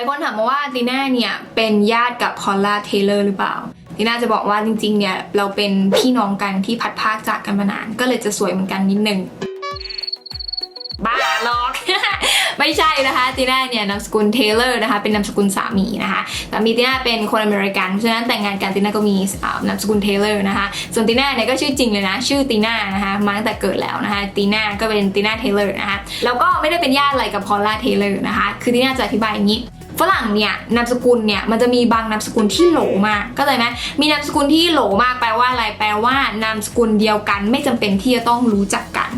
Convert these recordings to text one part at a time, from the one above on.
ายคนถามมาว่าตีน่าเนี่ยเป็นญาติกับพอลล่าเทเลอร์หรือเปล่าตีน่าจะบอกว่าจริงๆเนี่ยเราเป็นพี่น้องกันที่พัดภาคจากกันมานาน ก็เลยจะสวยเหมือนกันนิดนึงบ้าหรอก ไม่ใช่นะคะตีน่าเนี่ยนามสกุลเทเลอร์นะคะเป็นนามสกุลสามีนะคะสามีตีน่าเป็นคนอเมริกันเพราะฉะนั้นแต่งงานกันตีน่าก็มีนามสกุลเทเลอร์นะคะส่วนตีน่าเนี่ยก็ชื่อจริงเลยนะ ชื่อตีน่านะคะมาตั้งแต่เกิดแล้วนะคะตีน่าก็เป็นตีน่าเทเลอร์นะคะแล้วก็ไม่ได้เป็นญาติอะไรกับพอลล่าเทเลอร์นะคะคือตีน่าจะอธิบายอย่างนี้ ฝรั่งเนี่ยนามสกุลเนี่ยมันจะมีบางนามสกุลที่โหลมากก็เลยไหมมีนามสกุลที่โหลมากแปลว่าอะไรแปลว่านามสกุลเดียวกัน ไม่จำเป็นที่จะต้องรู้จักกัน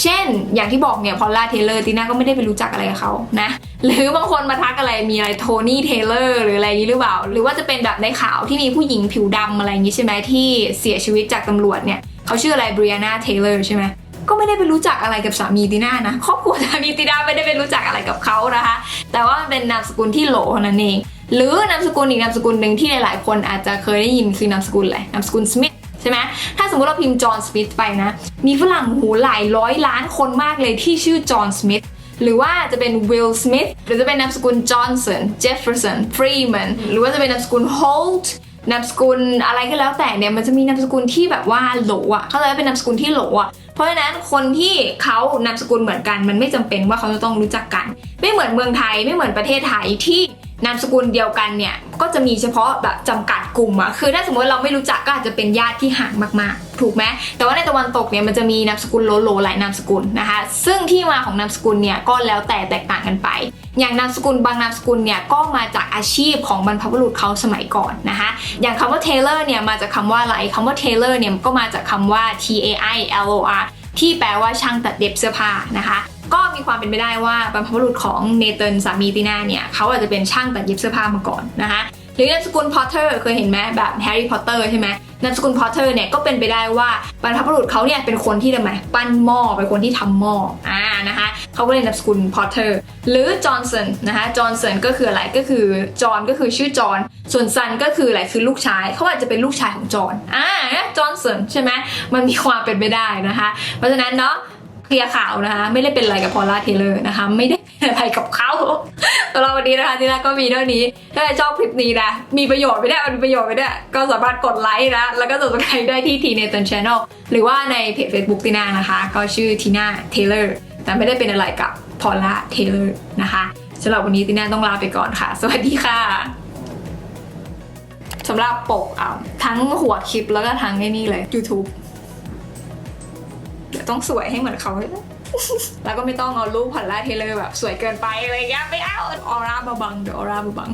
เช่น อย่างที่บอกเนี่ยพอลล่าเทเลอร์ตีน่าก็ไม่ได้ไปรู้จักอะไรกับเขานะหรือบางคนมาทักอะไรมีอะไรโทนี่เทเลอร์หรืออะไรนี้หรือเปล่า หรือว่าจะเป็นแบบในข่าวที่มีผู้หญิงผิวดำอะไรอย่างนี้ใช่ไหมที่เสียชีวิตจากตำรวจเนี่ยเขาชื่ออะไรบริอาน่าเทเลอร์ใช่ไหมก็ไม่ได้ไปรู้จักอะไรกับสามีตีน่านะครอบครัวสามีตีน่าไม่ได้ไปรู้จักอะไรกับเขานะคะ แต่ว่ามันเป็นนามสกุลที่โหลเท่านั้นเอง หรือนามสกุลอีกนามสกุลหนึ่งที่หลายๆ คนอาจจะเคยได้ยินคือนามสกุลอะไรนามสกุลสมิธใช่ไหมถ้าสมมติเราพิมพ์จอห์นสมิธไปนะ มีฝรั่งหูหลายร้อยล้านคนมากเลยที่ชื่อจอห์นสมิธหรือว่าจะเป็นวิลสมิธหรือจะเป็นนามสกุลจอห์นสันเจฟเฟอร์สันฟรีแมนหรือว่าจะเป็นนามสกุลโฮลต์นามสกุลอะไรก็แล้วแต่เนี่ยมันจะมีนามสกุลที่แบบว่าโหลอะเขาเลยว่าเป็นนามสกุลที่โหลอะเพราะฉะนั้นคนที่เขานามสกุลเหมือนกันมันไม่จำเป็นว่าเขาจะต้องรู้จักกัน เหมือนเมืองไทยไม่เหมือนประเทศไทยที่นามสกุลเดียวกันเนี่ยก็จะมีเฉพาะแบบจำกัดกลุ่มอะคือถ้าสมมติเราไม่รู้จักก็อาจจะเป็นญาติที่ห่างมากๆ ถูกไหมแต่ว่าในตะวันตกเนี่ยมันจะมีนามสกุลโลโลหลายนามสกุลนะคะ ซึ่งที่มาของนามสกุลเนี่ยก็แล้วแต่แตกต่างกันไป อย่างนามสกุลบางนามสกุลเนี่ยก็มาจากอาชีพของบรรพบุรุษเขาสมัยก่อนนะคะ อย่างคำว่า Taylor เนี่ยมาจากคำว่าอะไรคำว่า Taylor เนี่ยก็มาจากคำว่า T A I L O R ที่แปลว่าช่างตัดเย็บเสื้อผ้านะคะ ก็มีความเป็นไปได้ว่าบรรพบุรุษของเนเธอร์สามีตีน่าเนี่ยเขาอาจจะเป็นช่างตัดเย็บเสื้อผ้ามาก่อนนะคะหรือนามสกุลพอตเตอร์เคยเห็นไหมแบบแฮร์รี่พอตเตอร์ใช่ไหมนามสกุลพอตเตอร์เนี่ยก็เป็นไปได้ว่าบรรพบุรุษเขาเนี่ยเป็นคนที่ทำไมปั้นหม้อเป็นคนที่ทำหม้ออ่านะคะเขาก็เลยนามสกุลพอตเตอร์หรือจอห์นสันนะคะจอห์นสันก็คืออะไรก็คือจอห์นก็คือชื่อจอห์นส่วนซันก็คืออะไรคือลูกชายเขาอาจจะเป็นลูกชายของจอห์นอ่าจอห์นสันใช่ไหมมันมีความเป็นไปได้นะคะ เพราะฉะนั้นเนาะ ลียร์ข่าวนะคะไม่ได้เป็นอะไรกับพอลล่าเทเลอร์นะคะ ไม่ได้เป็นอะไรกับเขาสำหรับวันนี้นะคะที่น่าก็มีเท่านี้ถ้าชอบคลิปนี้นะมีประโยชน์ไม่ได้มันประโยชน์ไม่ได้ก็สามารถกดไลค์นะแล้วก็ subscribe ได้ที่ทีเนตันช n น e l หรือว่าในเพจ Facebook ทีน่านะคะ ก็ชื่อทีน่าเทเลอร์แต่ไม่ได้เป็นอะไรกับพอลล่าเทเลอร์นะคะสำหรับวันนี้ทีน่าต้องลาไปก่อนค่ะ สวัสดีค่ะสำหรับปกอะทั้งหัวคลิปแล้วก็ทั้งไอ้นี่เลย YouTube ต้องสวยให้เหมือนเขาด้วยแล้วก็ไม่ต้องเอารูปผ่อนล่าเทเลอร์แบบสวยเกินไปอะไรเงี้ยไม่เอาออร่าบาบังเดี๋ยวออร่าบาบัง